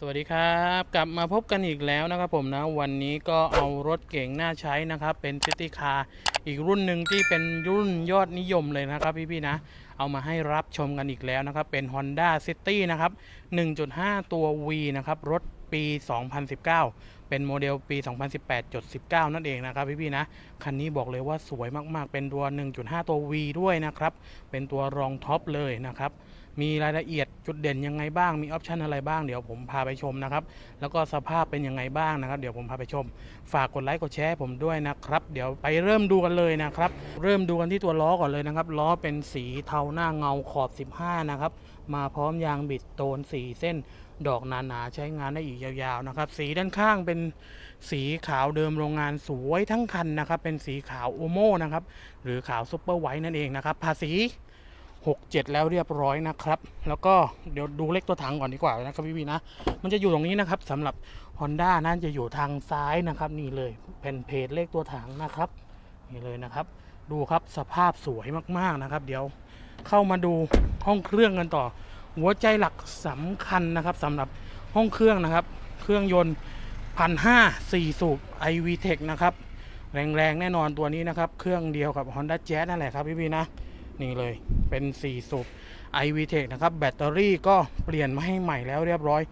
สวัสดีครับ กลับมาพบกันอีกแล้วนะครับผมนะ วันนี้ก็เอารถเก่งน่าใช้นะครับ เป็นซิตี้คาร์อีกรุ่นหนึ่งที่เป็นรุ่นยอดนิยมเลยนะครับพี่ๆนะ เอามาให้รับชมกันอีกแล้วนะครับ เป็น Honda City นะครับ 1.5 ตัว V นะครับ รถปี 2019 เป็นโมเดลปี 2018.19 นั่นเองนะครับพี่ๆนะ คันนี้บอกเลยว่าสวยมากๆ เป็นตัว 1.5 ตัว V ด้วยนะครับ เป็นตัวรองท็อปเลยนะครับ มีรายละเอียด จุดเด่นยังไงบ้างมีออปชันอะไรบ้างเดี๋ยวผมพาไปชมนะครับ แล้วก็สภาพเป็นยังไงบ้างนะครับ เดี๋ยวผมพาไปชม ฝากกดไลค์กดแชร์ผมด้วยนะครับ เดี๋ยวไปเริ่มดูกันเลยนะครับ เริ่มดูกันที่ตัวล้อก่อนเลยนะครับ ล้อเป็นสีเทาหน้าเงาขอบ 15 นะครับ มาพร้อมยางบิดโตน 4 เส้นดอกหนาๆใช้งานได้อีกยาวๆนะครับ สีด้านข้างเป็นสีขาวเดิมโรงงานสวยทั้งคันนะครับ เป็นสีขาวโอโมนะครับ หรือขาวซุปเปอร์ไวท์นั่นเองนะครับภาษี 67 แล้วเรียบร้อยนะครับ แล้วก็เดี๋ยวดูเลขตัวถังก่อนดีกว่านะครับพี่วีนะ มันจะอยู่ตรงนี้นะครับสำหรับ Honda นั่นจะอยู่ทางซ้ายนะครับ นี่เลยเป็นเพจเลขตัวถังนะครับนี่เลยนะครับ ดูครับสภาพสวยมากๆนะครับ เดี๋ยวเข้ามาดูห้องเครื่องกันต่อ หัวใจหลักสำคัญนะครับสำหรับห้องเครื่องนะครับ เครื่องยนต์พันห้าสี่สูบ iVTEC นะครับแรงๆแน่นอนตัวนี้นะครับ เครื่องเดียวกับ Honda Jazz นั่นแหละครับพี่พี่ๆนะ นี่เลยเป็น 4 สูบ iVTEC นะครับ แบตเตอรี่ก็เปลี่ยนมาให้ใหม่แล้วเรียบร้อย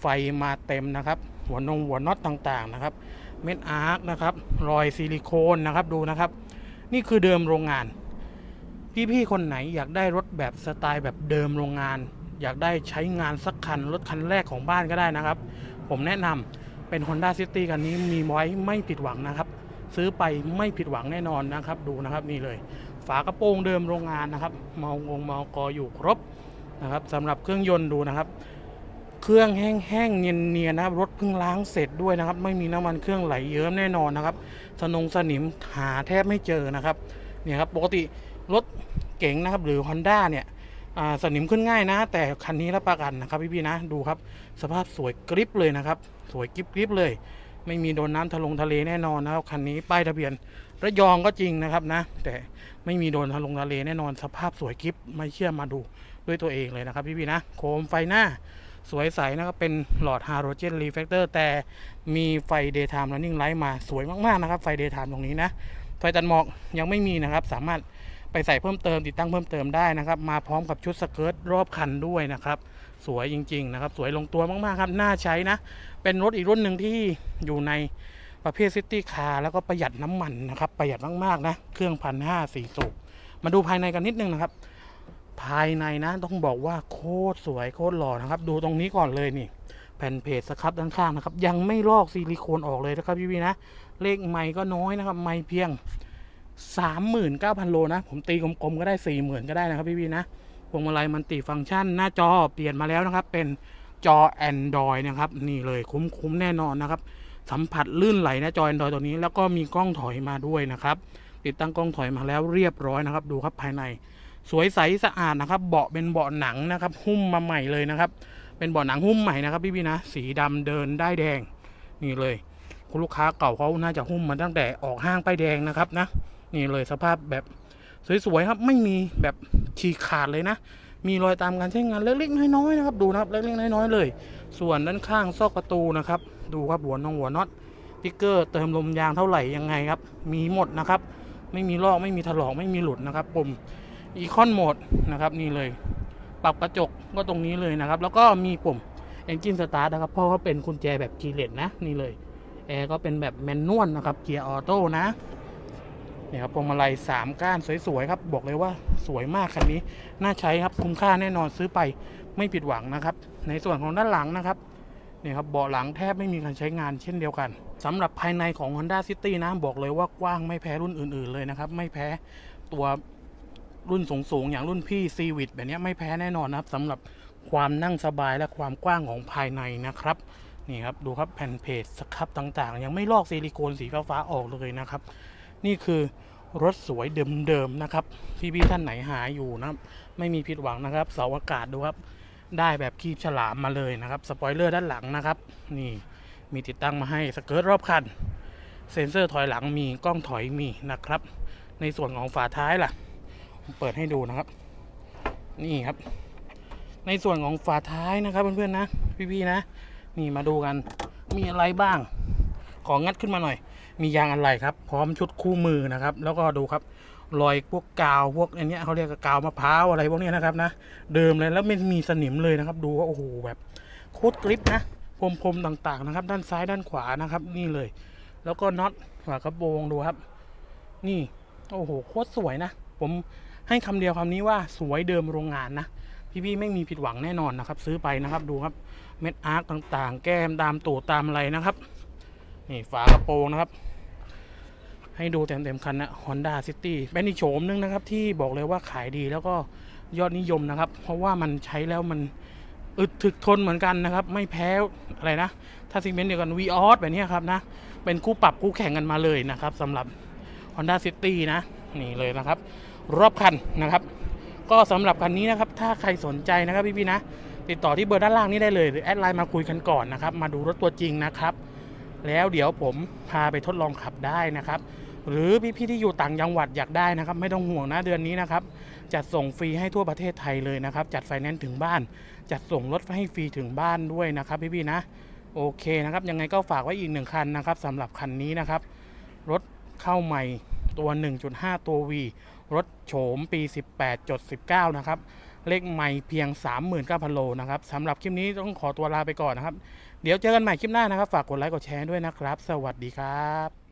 ไฟมาเต็มนะครับ หัวนงหัวน็อตต่างๆนะครับ เม็ดอาร์คนะครับ รอยซิลิโคนนะครับดูนะครับ นี่คือเดิมโรงงาน พี่ๆคนไหนอยากได้รถแบบสไตล์แบบเดิมโรงงาน อยากได้ใช้งานสักคันรถคันแรกของบ้านก็ได้นะครับ ผมแนะนำเป็น Honda City คันนี้มีไว้ไม่ผิดหวังนะครับ ซื้อไปไม่ผิดหวังแน่นอนนะครับ ดูนะครับนี่เลย ฝากระโปรงเดิมโรงงานนะครับเมางงเมากออยู่ครบนะครับสำหรับเครื่องยนต์ดูนะครับ เครื่องแห้งๆเนียนๆนะครับรถเพิ่งล้างเสร็จด้วยนะครับ ไม่มีน้ำมันเครื่องไหลเยิ้มแน่นอนนะครับ สนงสนิมหาแทบไม่เจอนะครับเนี่ยครับปกติรถเก๋งนะครับหรือ Honda เนี่ยสนิมขึ้นง่ายนะ แต่คันนี้รับประกันนะครับพี่ๆนะดูครับ สภาพสวยกริบเลยนะครับ สวยกริบกริบเลย ไม่มีโดนน้ำทะลงทะเลแน่นอนนะครับคันนี้ป้ายทะเบียน ระยองก็จริงนะครับนะ แต่ไม่มีโดนทะลงทะเลแน่นอนสภาพสวยกริบไม่เชื่อมาดูด้วยตัวเองเลยนะครับพี่ๆนะ โคมไฟหน้าสวยใสนะครับเป็นหลอดฮาโลเจนรีเฟกเตอร์แต่มีไฟ daytime running light มาสวยมากๆนะครับ ไฟ daytime ตรงนี้นะ ไฟตัดหมอกยังไม่มีนะครับ สามารถไปใส่เพิ่มเติมติดตั้งเพิ่มเติมได้นะครับ มาพร้อมกับชุดสเกิร์ตรอบคันด้วยนะครับ สวยจริง ๆ นะครับ สวยลงตัวมากๆครับ น่าใช้นะ เป็นรถอีกรุ่นหนึ่งที่อยู่ใน ประเภทซิตี้คาร์แล้วก็ประหยัดน้ำมันนะครับ ประหยัดมากๆนะ เครื่องพันห้าสี่สูบมาดูภายในกันนิดนึงนะครับ ภายในนะต้องบอกว่าโคตรสวยโคตรหล่อนะครับ ดูตรงนี้ก่อนเลยนี่แผ่นเพจสครับด้านข้างนะครับ ยังไม่ลอกซิลิโคนออกเลยนะครับพี่ๆนะ เลขไม่ก็น้อยนะครับ ไม่เพียง 39,000 โลนะ ผมตีกลมๆก็ได้ 40,000 ก็ได้นะครับพี่ๆนะพวงมาลัยมันติฟังก์ชัน หน้าจอเปลี่ยนมาแล้วนะครับ เป็นจอ Android นะครับ นี่เลยคุ้มๆแน่นอนนะครับ สัมผัสลื่นไหลนะจอ Android ตัวนี้แล้วก็มีกล้องถอยมาด้วยนะครับ ติดตั้งกล้องถอยมาแล้วเรียบร้อยนะครับ ดูครับภายใน สวยใสสะอาดนะครับ เบาะเป็นเบาะหนังนะครับ หุ้มมาใหม่เลยนะครับ เป็นเบาะหนังหุ้มใหม่นะครับพี่ๆนะสีดำเดินได้แดงนี่เลย คุณลูกค้าเก่าเขาน่าจะหุ้มมาตั้งแต่ออกห้างป้ายแดงนะครับนะนี่เลยสภาพแบบสวยๆครับไม่มีแบบฉีกขาดเลยนะมีรอยตามการใช้งานเล็กๆน้อยๆนะครับดูนะครับเล็กๆน้อยๆเลย ส่วนด้านข้างซอกประตูนะครับ ดูครับหัวนองหัวน็อตติ๊กเกอร์เติมลมยางเท่าไหร่ยังไงครับ มีหมดนะครับ ไม่มีลอกไม่มีถลอกไม่มีหลุดนะครับปุ่มอีคอนโหมดนะครับนี่เลย ปรับกระจกก็ตรงนี้เลยนะครับ แล้วก็มีปุ่ม Engine Start นะครับเพราะว่าเป็นกุญแจแบบคีย์เลสนะนี่เลยแอร์ก็เป็นแบบแมนนวลนะครับเกียร์ออโต้นะนี่ครับพวงมาลัยสามก้านสวยๆครับ บอกเลยว่าสวยมากคันนี้ น่าใช้ครับคุ้มค่าแน่นอนซื้อไปไม่ผิดหวังนะครับ ในส่วนของด้านหลังนะครับ นี่ครับเบาะหลังแทบไม่มีการใช้งานเช่นเดียวกันสำหรับภายในของ Honda City นะบอกเลยว่ากว้างไม่แพ้รุ่นอื่น ๆ เลยนะครับ ไม่แพ้ตัวรุ่นสูงๆอย่างรุ่นพี่ c v i t แบบนี้ไม่แพ้แน่นอนนะครับสำหรับความนั่งสบายและความกว้างของภายในนะครับนี่ครับดูครับแผ่นเพจสครับต่างๆ ยังไม่ลอกซิลิโคนสีฟ้าๆออกเลยนะครับ นี่คือรถสวยเดิมๆนะครับพี่ๆท่านไหนหาอยู่นะไม่มีผิดหวังนะครับ เสาอากาศดูครับ ได้แบบคีบฉลามมาเลยนะครับสปอยเลอร์ด้านหลังนะครับนี่มีติดตั้งมาให้สเกิร์ตรอบคัน เซ็นเซอร์ถอยหลังมีกล้องถอยมีนะครับ ในส่วนของฝาท้ายล่ะผมเปิดให้ดูนะครับ นี่ครับ ในส่วนของฝาท้ายนะครับเพื่อนๆนะพี่ๆนะ นี่มาดูกันมีอะไรบ้าง ของงัดขึ้นมาหน่อย มียางอะไรครับ พร้อมชุดคู่มือนะครับ แล้วก็ดูครับ รอยพวกกาวพวกอันเนี้ยเขาเรียกกาวมะพร้าวอะไรพวกนี้นะครับนะเดิมเลยแล้วไม่มีสนิมเลยนะครับ ดูว่าโอ้โหแบบโคตรกริปนะพรมพรมๆต่างๆนะครับ ด้านซ้ายด้านขวานะครับ นี่เลย แล้วก็น็อตฝากระโปรงดูครับ นี่โอ้โหโคตรสวยนะ ผมให้คำเดียวคำนี้ว่าสวยเดิมโรงงานนะพี่ๆไม่มีผิดหวังแน่นอนนะครับ ซื้อไปนะครับดูครับเม็ดอาร์คต่างๆ แก้มตามตูดตามอะไรนะครับ นี่ฝากระโปรงนะครับ ให้ดูเต็มๆคันนะ Honda City เป็นอีกโฉมนึงนะครับ ที่บอกเลยว่าขายดีแล้วก็ยอดนิยมนะครับ เพราะว่ามันใช้แล้วมันอึดถึกทนเหมือนกันนะครับ ไม่แพ้อะไรนะ ถ้าซิเมนต์เดียวกัน v ีออสแบบนี้ครับนะ เป็นคู่ปรับคู่แข่งกันมาเลยนะครับสำหรับ Honda City นะ นี่เลยนะครับ รอบคันนะครับ ก็สำหรับคันนี้นะครับ ถ้าใครสนใจนะครับพี่ๆนะ ติดต่อที่เบอร์ด้านล่างนี้ได้เลยหรือแอดไลน์มาคุยกันก่อนนะครับ มาดูรถตัวจริงนะครับ แล้วเดี๋ยวผมพาไปทดลองขับได้นะครับ หรือพี่ๆที่อยู่ต่างจังหวัดอยากได้นะครับ ไม่ต้องห่วงนะเดือนนี้นะครับ จัดส่งฟรีให้ทั่วประเทศไทยเลยนะครับ จัดไฟแนนซ์ถึงบ้าน จัดส่งรถให้ฟรีถึงบ้านด้วยนะครับพี่ๆนะโอเคนะครับ ยังไงก็ฝากไว้อีกหนึ่งคันนะครับสำหรับคันนี้นะครับ รถเข้าใหม่ตัว 1.5 ตัว V รถโฉมปี 18.19 นะครับ เลขใหม่เพียง 39,000 โลนะครับสำหรับคลิปนี้ต้องขอตัวลาไปก่อนนะครับ เดี๋ยวเจอกันใหม่คลิปหน้านะครับ ฝากกดไลค์กดแชร์ด้วยนะครับ สวัสดีครับ